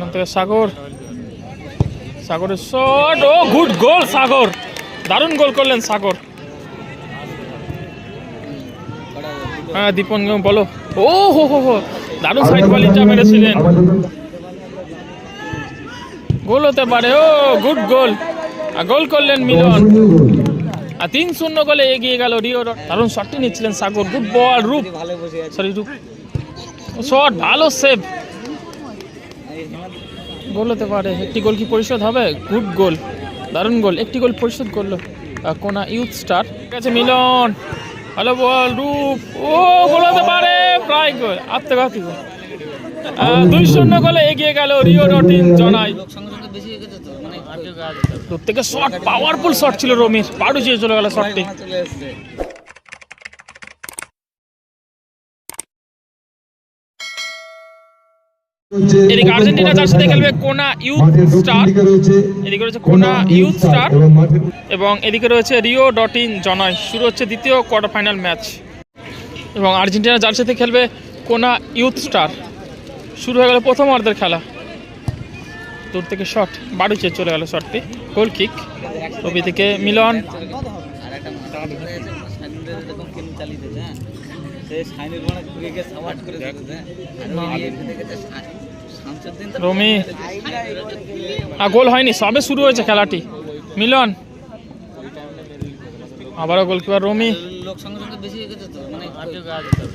এখান সাগর। সাগরের শট ও গুড গোল সাগর। দারুণ গোল করলেন সাগর। হ্যাঁ দীপন, বলো। ও, হো হো হো, দারুণ সাইড বলিংটা মেরেছিলেন। গোল হতে পারে, ও গুড গোল আর গোল করলেন মিলন। আর তিন শূন্য গোলে এগিয়ে গেল রিও দারুণ শটটি নিচ্ছিলেন সাগর। গুড বল রূপ। সরি রূপ। শট ভালো সেভ গোল হতে পারে। একটি গোল কি পরিশোধ হবে? Good goal. দারুণ গোল। একটি গোল পরিশোধ করল কোনা ইউথ স্টার। ঠিক আছে মিলন। ভালো বল, রূপ। ও, গোল হতে পারে। প্রায় গোল। আত্মঘাতী গোল। দুই শূন্য গোলে এগিয়ে গেল রিও ডট ইন জনাই। থেকে শট পাওয়ারফুল শট ছিল রমির। পাড়ু চেয়ে চলে গেল শটটি চলে এসছে এদিকে আর্জেন্টিনা যার সাথে খেলবে কোনা ইউথ স্টার এদিকে রয়েছে কোনা ইউথ স্টার এবং এদিকে রয়েছে রিও ডট ইন জনয়। শুরু হচ্ছে দ্বিতীয় কোয়ার্টার ফাইনাল ম্যাচ এবং আর্জেন্টিনা যার সাথে খেলবে কোনা ইউথ স্টার শুরু হয়ে গেল প্রথম অর্ধের খেলা। দূর থেকে শট বাড়ি চেয়ে চলে গেল শটটি গোল কিক রবি থেকে মিলন। চালিয়ে রমি। গোল হয়নি, সবে শুরু হয়েছে খেলাটি। মিলন। আবারও গোলকিপার রমি।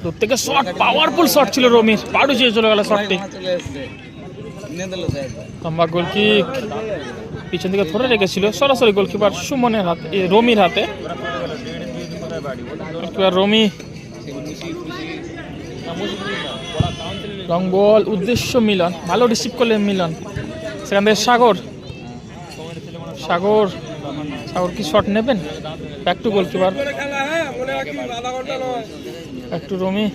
দূর থেকে শট পাওয়ারফুল শট ছিল রমির। পাড়ু চেয়ে চলে গেল শটটি লম্বা গোল কিক পিছন দিকে ধরে রেখেছিল সরাসরি গোলকিপার সুমনের হাতে রমির হাতে। গোলকিপার রমি। লং বল উদ্দেশ্য মিলন, ভালো রিসিভ করলেন মিলন। সেখান থেকে সাগর। সাগর সাগর কি শট নেবেন? Back to goalkeeper back to Romi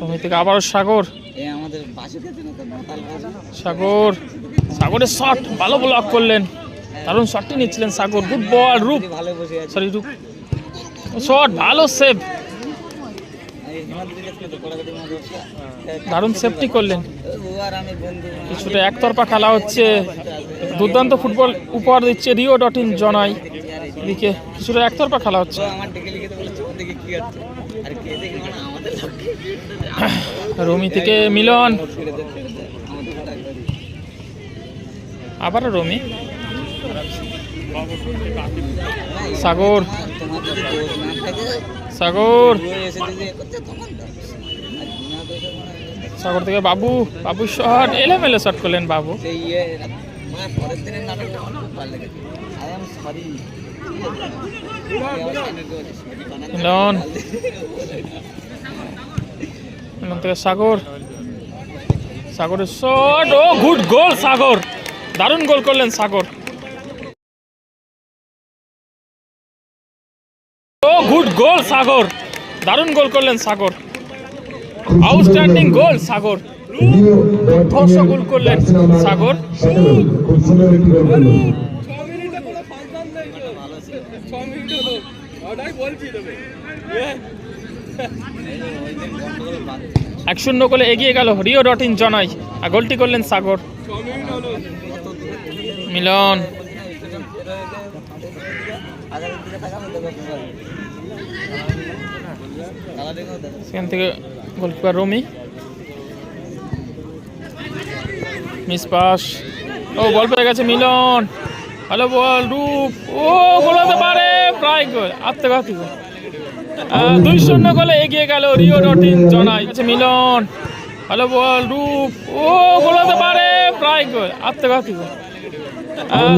Romi থেকে আবারও সাগর। সাগর। সাগরের শট ভালো ব্লক করলেন। দারুণ শটটি নিচ্ছিলেন সাগর। গুড বল রূপ। সরি রূপ। শট, ভালো সেভ দারুণ সেভটি করলেন। কিছুটা একতরফা খেলা হচ্ছে। দুর্দান্ত ফুটবল উপহার দিচ্ছে রিও ডট ইন জনাই এদিকে কিছুটা একতরফা খেলা হচ্ছে। রমি থেকে মিলন। আবারও রমি। সাগর। সাগর। সাগর থেকে বাবু বাবু শট এলোমেলো শট করলেন বাবু। সাগর। সাগরের শট ও গুড গোল সাগর। দারুণ গোল করলেন সাগর। ও, গুড গোল, সাগর। দারুণ গোল করলেন সাগর। আউটস্ট্যান্ডিং গোল, সাগর। ধ্বংস গোল করলেন সাগর। এক শূন্য গোলে এগিয়ে গেল রিও ডট ইন জনাই। আর গোলটি করলেন সাগর। মিলন। সেখান থেকে গোলকিপার রমি। Miss pass. ও বল পেয়ে গেছে মিলন। ভালো বল রূপ। ও, গোল হতে পারে। প্রায় গোল। আত্মঘাতী গোল। দুই শূন্য গোলে এগিয়ে গেল রিও ডট ইন জনাই। আছে মিলন। ভালো বল রূপ। ও, গোল হতে পারে। প্রায় গোল। আত্মঘাতী গোল।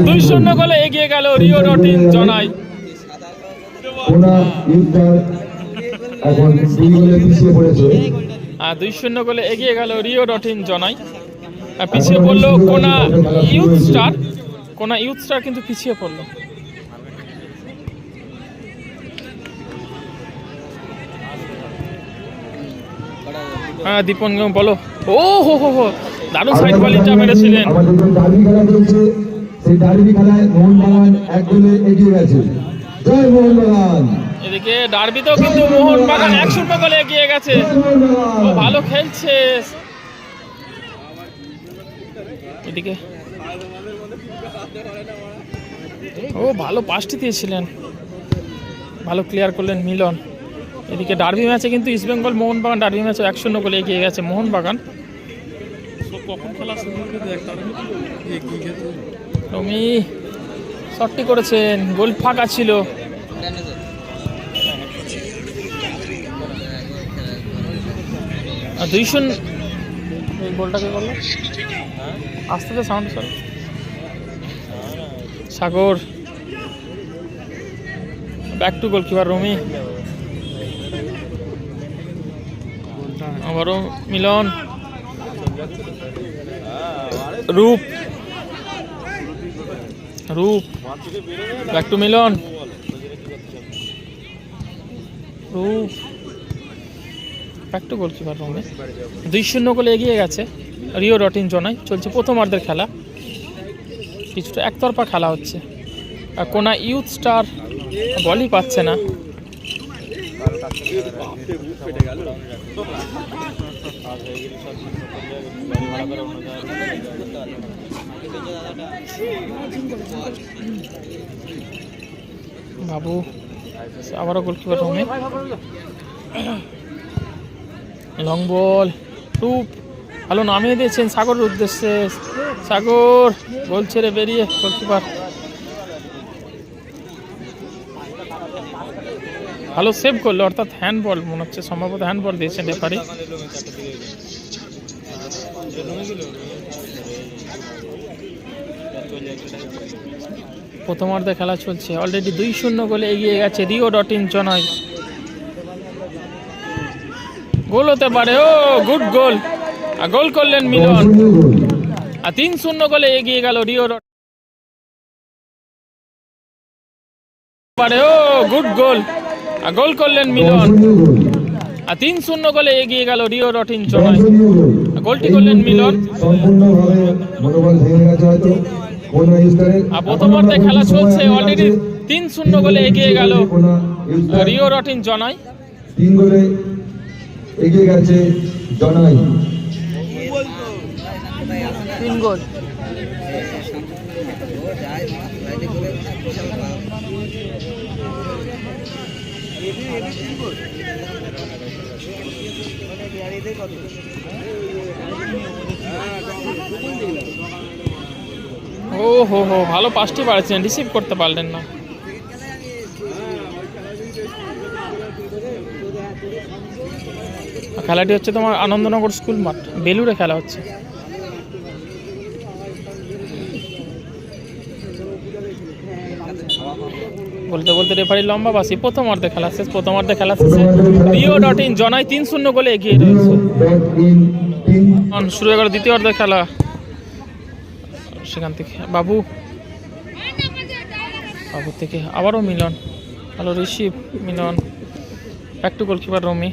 দুই শূন্য গোলে এগিয়ে গেল রিও ডট ইন জনাই। এখন দুই গোলে পিছিয়ে পড়েছে। আর দুই শূন্য গোলে এগিয়ে গেল রিও ডট ইন জনাই আর পিছিয়ে পড়ল Kona youth star Kona youth star কিন্তু পিছিয়ে পড়ল। হ্যাঁ দীপন বলো। ও হো হো হো দারুণ সাইড বলিংটা মেরেছিলেন। আমাদের যে ডার্বি খেলা চলছে। সেই ডার্বি খেলায় মোহনবাগান এক গোলে এগিয়ে গেছে। জয় মোহনবাগান। এদিকে ডার্বিতেও কিন্তু মোহন বাগান এক শূন্য গোলে এগিয়ে গেছে। ও ভালো খেলছে। এদিকে। ও ভালো পাসটি দিয়েছিলেন। ভালো ক্লিয়ার করলেন মিলন। এদিকে ডার্বি ম্যাচে কিন্তু ইস্টবেঙ্গল মোহনবাগান ডার্বি ম্যাচে এক শূন্য গোলে এগিয়ে গেছে মোহনবাগান। রমি শটটি করেছেন গোল ফাঁকা ছিল। আর দুই শূন্য। এই করল? আস্তে আস্তে সাউন্ড সর Sagar. Back to goalkeeper Romi. আবারও Milon. Rup. Rup. Back to Milon. Rup. To goalkeeper রমি দুই শূন্য গোলে এগিয়ে গেছে রিও রটিন জনাই। চলছে প্রথমার্ধের খেলা। কিছুটা একতরফা খেলা হচ্ছে। আর কোনা ইউথ স্টার বলই পাচ্ছে না। বাবু আবারও গোলকিপার রমি লং বল, টুপ। ভালো নামিয়ে দিয়েছেন সাগরের উদ্দেশ্যে। সাগর, গোল ছেড়ে বেরিয়ে গোলকিপার। ভালো সেভ করল, অর্থাৎ হ্যান্ডবল মনে হচ্ছে সম্ভবত হ্যান্ডবল দিয়েছেন রেফারি প্রথমার্ধে খেলা চলছে। অলরেডি দুই শূন্য গোলে এগিয়ে গেছে রিও ডট ইন জনয় গোল হতে পারে। ও, গুড গোল। আর গোল করলেন মিলন। আর তিন শূন্য গোলে এগিয়ে গেল রিও পারে। ও, গুড গোল। আর গোল করলেন মিলন। আর তিন শূন্য গোলে এগিয়ে গেল রিও রটিন জনয় গোলটি করলেন মিলন। আর প্রথমার্ধে খেলা চলছে অলরেডি। তিন শূন্য গোলে এগিয়ে গেল রিও রটিন জনয় তিন গোলে এগিয়ে গেছে জনাই তিন গোল ও হো হো ভালো পাঁচটি পারছেন রিসিভ করতে পারলেন না। খেলাটি হচ্ছে তোমার আনন্দনগর স্কুল মাঠ বেলুরে খেলা হচ্ছে। বলতে বলতে রেফারি লম্বা বাসি, প্রথম অর্ধে খেলা শেষ, প্রথম অর্ধে খেলা শেষে রিও ডট ইন, জনাই তিন শূন্য গোলে এগিয়ে রয়েছে। শুরু হয়ে গেল দ্বিতীয় অর্ধে খেলা। সেখান থেকে বাবু বাবু থেকে আবারও মিলন। ভালো রিসিভ মিলন। একটু গোলকিপার রমি।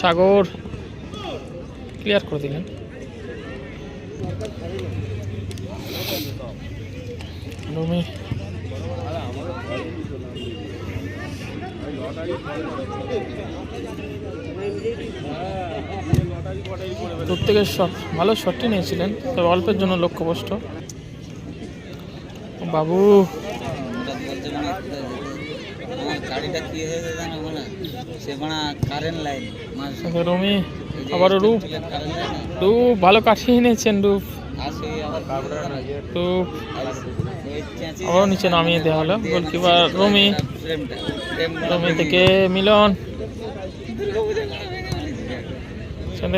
সাগর ক্লিয়ার করে দিলেন। রমি। প্রত্যেকের শট ভালো শটটি নিয়েছিলেন, তবে অল্পের জন্য লক্ষ্যভ্রষ্ট। বাবু। গাড়িটা কি হয়েছে জানো সে মানে কারেন্ট লাইন রমি আবারও রূপ। রূপ, ভালো কাটিয়ে নিয়েছেন রূপ। আবার রূপ। আবারও নিচে নামিয়ে দেওয়া হলো। গোলকিপার রমি? রমি থেকে মিলন।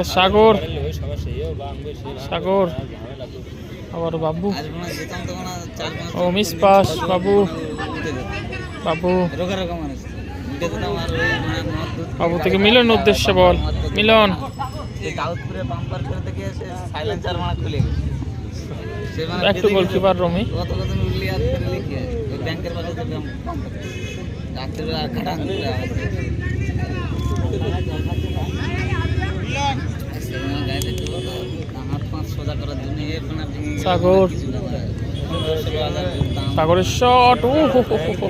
সাগর। সাগর। আবার বাবু। ও, মিস পাস, বাবু। বাবু। বাবু থেকে মিলন উদ্দেশ্যে বল। মিলন। দাউদপুরে বাম্পার করে থেকে সাইলেন্সার খুলে গেছে সে একটু গোলকিপার রমি। ব্যাংকের পাশে সাগর। সাগরের শট ও হো হো হো।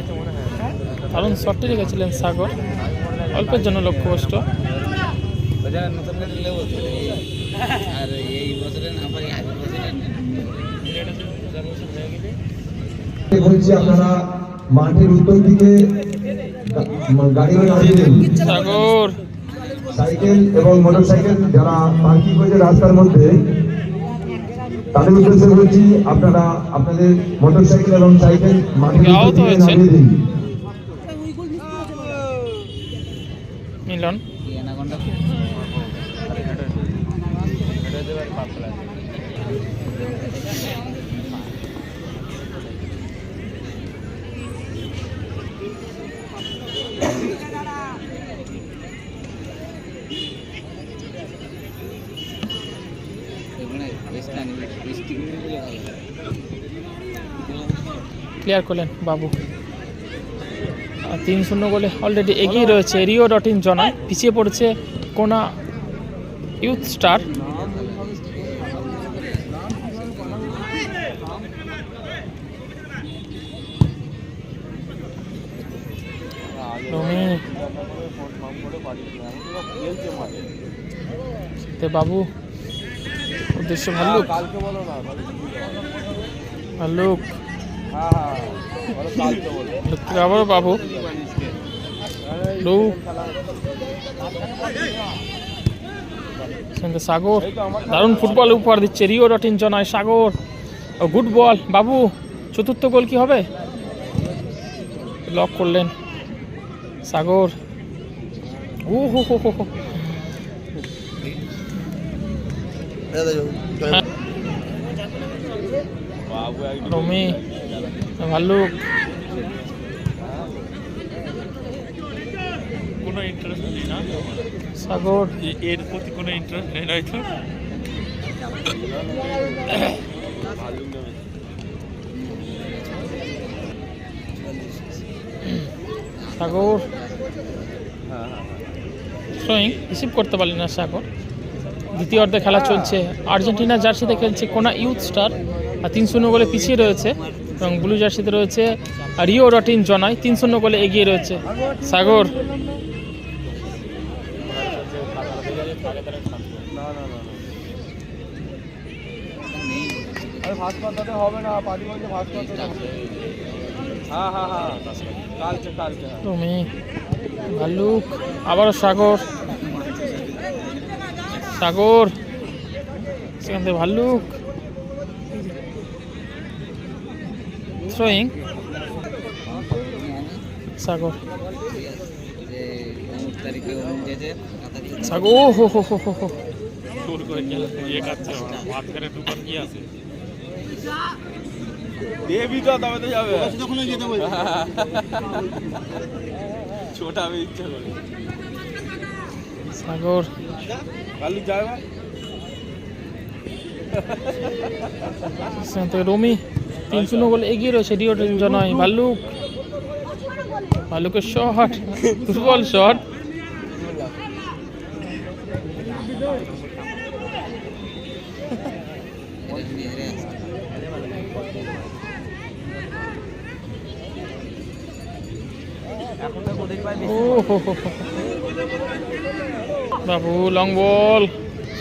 দারুণ শটটি রেখেছিলেন সাগর অল্পের জন্য লক্ষ্যভ্রষ্ট নতুন আর এই বছরে না পারি আগের বছরে বলছি আপনারা মাঠের উত্তর দিকে গাড়ি দাঁড়িয়ে দিন সাগর। সাইকেল এবং মোটর সাইকেল যারা পার্কিং করেছে রাস্তার মধ্যে তাদের উদ্দেশ্যে বলছি আপনারা আপনাদের মোটর সাইকেল এবং সাইকেল। নামিয়ে দিন। মিলন ক্লিয়ার করলেন বাবু। তিন শূন্য গোলে অলরেডি এগিয়ে রয়েছে রিও ডট ইন জনায় পিছিয়ে পড়েছে কোনা ইউথ স্টার তে বাবু উদ্দেশ্য ভাল্লুক। ভাল্লুক। লুক থেকে আবারও বাবু। সঙ্গে সাগর। দারুণ ফুটবল উপহার দিচ্ছে। রিও ডট ইন জনায় সাগর। ও গুড বল বাবু চতুর্থ গোল কি হবে? লক করলেন। সাগর। ও হো হো হো। রমি। ভাল্লুক। কোনো ইন্টারেস্ট নেই না? সাগর। এর প্রতি কোনো ইন্টারেস্ট নেই তো সাগর। থ্রোয়িং রিসিভ করতে পারলেন না সাগর। দ্বিতীয় অর্ধে খেলা চলছে। আর্জেন্টিনা জার্সিতে খেলছে কোনা ইউথ স্টার। আর তিন শূন্য গোলে পিছিয়ে রয়েছে। এবং ব্লু জার্সিতে রয়েছে রিও রটিন জনাই তিন শূন্য গোলে এগিয়ে রয়েছে। সাগর। নেই তুমি ভাল্লুক আবারও সাগর। সাগর সেখান থেকে ভাল্লুক। থ্রোয়িং সাগর যেতে সাগর ও হো হো হো হো হো জোর করে খেলা ইয়ে কাটছে মাঝখানে ঢুকার কি আছে? দেবি তো তবে তো যাবে। ছোটা আমি ইচ্ছা করে। সাগর কালু যাবে রমি। তিন শূন্য গোলে এগিয়ে রয়েছে রিও জনাই ভাল্লুক। ভাল্লুকের শট দুর্বল শট। বাবু লং বল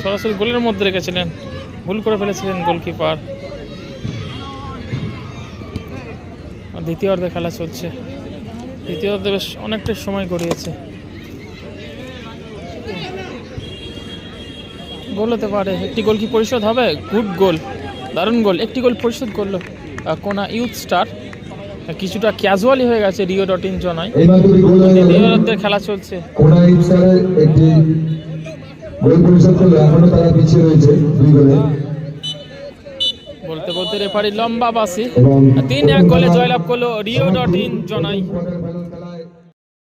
সরাসরি গোলের মধ্যে রেখেছিলেন। ভুল করে ফেলেছিলেন গোলকিপার দ্বিতীয় অর্ধে খেলা চলছে। দ্বিতীয় অর্ধে বেশ অনেকটা সময় গড়িয়েছে। গোল হতে পারে। একটি গোল কি পরিশোধ হবে? Good goal. দারুণ গোল। একটি গোল পরিশোধ করল কোনা ইউথ স্টার। কিছুটা ক্যাজুয়ালি হয়ে গেছে রিও ডট ইন জনায় দ্বিতীয় অর্ধের খেলা চলছে। কোনা ইপসারের একটি গোল পরিশোধ করল। এখনও তারা পিছিয়ে রয়েছে দুই গোলে। বলতে রেফারি লম্বা বাসি তিন এক গোলে জয়লাভ করল রিও ডট ইন জনাই।